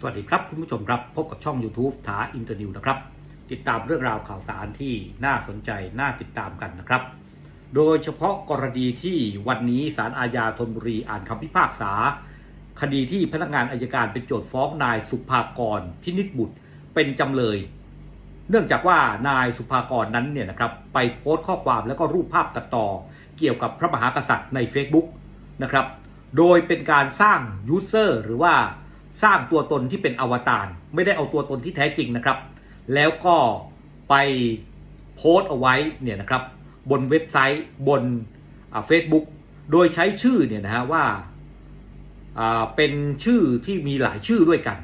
สวัสดีครับคุณผู้ชมครับ พบกับช่อง YouTube ถาอินเตอร์นิวนะครับ ติดตามเรื่องราวข่าวสารที่น่าสนใจ น่าติดตามกันนะครับ โดยเฉพาะกรณีที่วันนี้ศาลอาญาธนบุรีอ่านคำพิพากษา คดีที่พนักงานอายการเป็นโจทย์ฟ้องนายสุภากรพินิจบุตรเป็นจำเลย เนื่องจากว่านายสุภากรนั้นเนี่ยนะครับไปโพสต์ข้อความแล้วก็รูปภาพตัดต่อ เกี่ยวกับพระมหากษัตริย์ใน Facebook นะครับ โดยเป็นการสร้างยูเซอร์หรือว่า สร้างตัวตนที่เป็นอวตารไม่ได้เอาตัวตนที่แท้จริงนะครับ แล้วก็ไปโพสต์เอาไว้เนี่ยนะครับบนเว็บไซต์บนเฟซบุ๊กโดยใช้ชื่อเนี่ยนะฮะว่าเป็นชื่อที่มีหลายชื่อด้วยกัน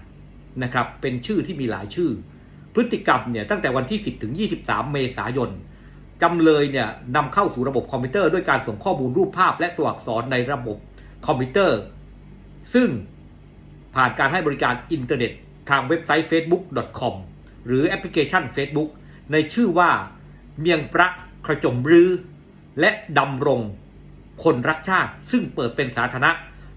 นะครับเป็นชื่อที่มีหลายชื่อ พฤติกรรมเนี่ยตั้งแต่วันที่ 10 ถึง 23 เมษายนจำเลยเนี่ยนำเข้าสู่ระบบคอมพิวเตอร์ด้วยการส่งข้อมูลรูปภาพและตัวอักษรในระบบคอมพิวเตอร์ ซึ่ง ผ่านการให้บริการอินเทอร์เน็ต ทางเว็บไซต์ facebook.com หรือแอปพลิเคชัน Facebook ในชื่อว่าเมียงประกระจมรือ และดำรงคนรักชาติ ซึ่งเปิดเป็นสาธารณะ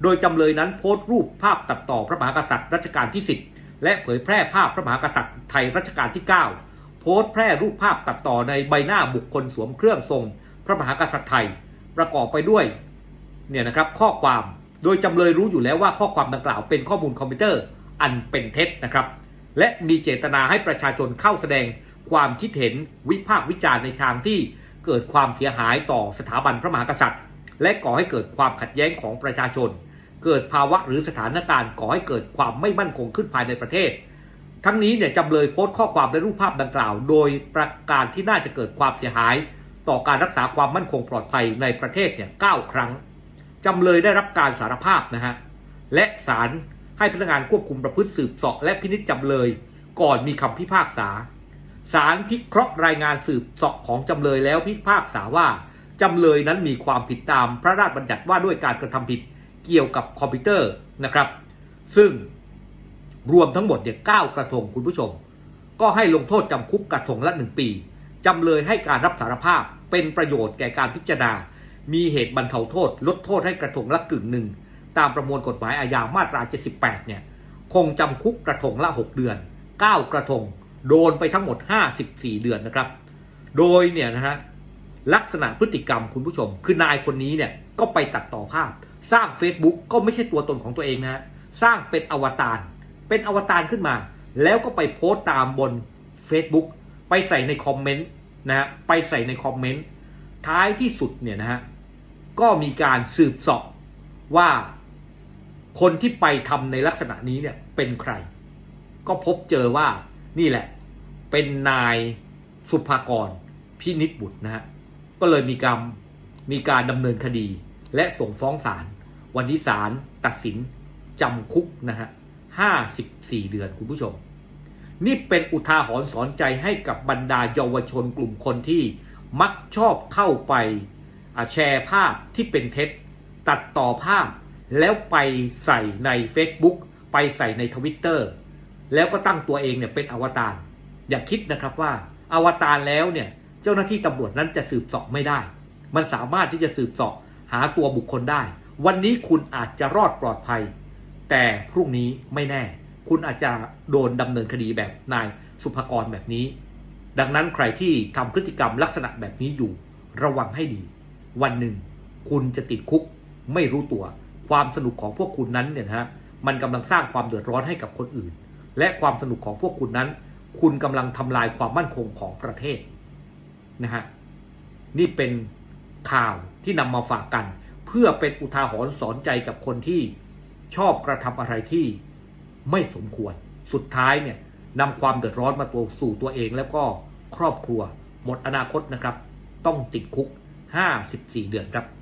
โดยจำเลยนั้นโพสต์รูปภาพตัดต่อพระมหากษัตริย์รัชกาลที่ 10 และเผยแพร่ภาพพระมหากษัตริย์ไทยรัชกาลที่ 9 โพสต์แพร่รูปภาพตัดต่อในใบหน้าบุคคลสวมเครื่องทรง พระมหากษัตริย์ไทย ประกอบไปด้วยเนี่ยนะครับข้อความ โดยจำเลยรู้อยู่แล้วว่าข้อความดังกล่าวเป็นข้อมูลคอมพิวเตอร์อันเป็นเท็จนะครับ และมีเจตนาให้ประชาชนเข้าแสดงความคิดเห็นวิพากษ์วิจารณ์ในทางที่เกิดความเสียหายต่อสถาบันพระมหากษัตริย์ และก่อให้เกิดความขัดแย้งของประชาชน เกิดภาวะหรือสถานการณ์ก่อให้เกิดความไม่มั่นคงขึ้นภายในประเทศ ทั้งนี้เนี่ยจำเลยโพสต์ข้อความและรูปภาพดังกล่าว โดยประการที่น่าจะเกิดความเสียหาย ต่อการรักษาความมั่นคงปลอดภัยในประเทศเนี่ยเครั้ง จำเลยได้รับการสารภาพนะฮะและศาลให้พนักงานควบคุมประพฤติสืบสอบและพินิจจำเลย ก่อนมีคำพิพากษาศาลพิเคราะห์รายงานสืบสอบของจำเลยแล้วพิพากษาว่าจำเลยนั้นมีความผิดตามพระราชบัญญัติว่าด้วยการกระทำผิดเกี่ยวกับคอมพิวเตอร์นะครับ ซึ่งรวมทั้งหมดเนี่ยเก้ากระทงคุณผู้ชม ก็ให้ลงโทษจำคุกกระทงละหนึ่งปีจำเลยให้การรับสารภาพเป็นประโยชน์แก่การพิจารณา มีเหตุบรรเทาโทษ ลดโทษให้กระทงละกึ่งหนึ่ง ตามประมวลกฎหมายอาญามาตรา 78 เนี่ย คงจำคุกกระทงละ 6 เดือน 9 กระทง โดนไปทั้งหมด 54 เดือนนะครับ โดยเนี่ยนะฮะลักษณะพฤติกรรมคุณผู้ชม คือนายคนนี้เนี่ยก็ไปตัดต่อภาพ สร้าง Facebook ก็ไม่ใช่ตัวตนของตัวเองนะฮะสร้างเป็นอวตารเป็นอวตารขึ้นมา แล้วก็ไปโพสต์ตามบน Facebook ไปใส่ในคอมเมนต์นะฮะไปใส่ในคอมเมนต์ท้ายที่สุดเนี่ยนะฮะ ก็มีการสืบสอบว่าคนที่ไปทำในลักษณะนี้เนี่ยเป็นใคร ก็พบเจอว่านี่แหละ เป็นนายสุภากรพินิจบุตรนะฮะก็เลยมีการมีการดำเนินคดี และส่งฟ้องศาลวันที่ศาลตัดสินจำคุกนะฮะห้าสิบสี่เดือนคุณผู้ชม นี่เป็นอุทาหรณ์สอนใจให้กับบรรดาเยาวชนกลุ่มคนที่มักชอบเข้าไป แชร์ภาพที่เป็นเท็จ ตัดต่อภาพ แล้วไปใส่ใน Facebook ไปใส่ในทวิตเตอร์แล้วก็ตั้งตัวเองเนี่ยเป็นอวตารอย่าคิดนะครับว่าอวตารแล้วเนี่ยเจ้าหน้าที่ตำรวจนั้นจะสืบสอบไม่ได้ มันสามารถที่จะสืบสอบหาตัวบุคคลได้ วันนี้คุณอาจจะรอดปลอดภัย แต่พรุ่งนี้ไม่แน่ คุณอาจจะโดนดำเนินคดีแบบนายสุภกรแบบนี้ ดังนั้นใครที่ทำพฤติกรรมลักษณะแบบนี้อยู่ ระวังให้ดี วันหนึ่ง คุณจะติดคุกไม่รู้ตัว ความสนุกของพวกคุณนั้นเนี่ยฮะมันกำลังสร้างความเดือดร้อนให้กับคนอื่น และความสนุกของพวกคุณนั้น คุณกำลังทำลายความมั่นคงของประเทศนะฮะนี่เป็นข่าวที่นำมาฝากกัน เพื่อเป็นอุทาหรณ์สอนใจกับคนที่ชอบกระทำอะไรที่ไม่สมควร สุดท้ายเนี่ยนำความเดือดร้อนมาตัวสู่ตัวเองแล้วก็ครอบครัว หมดอนาคตนะครับ ต้องติดคุก 54 เดือนครับ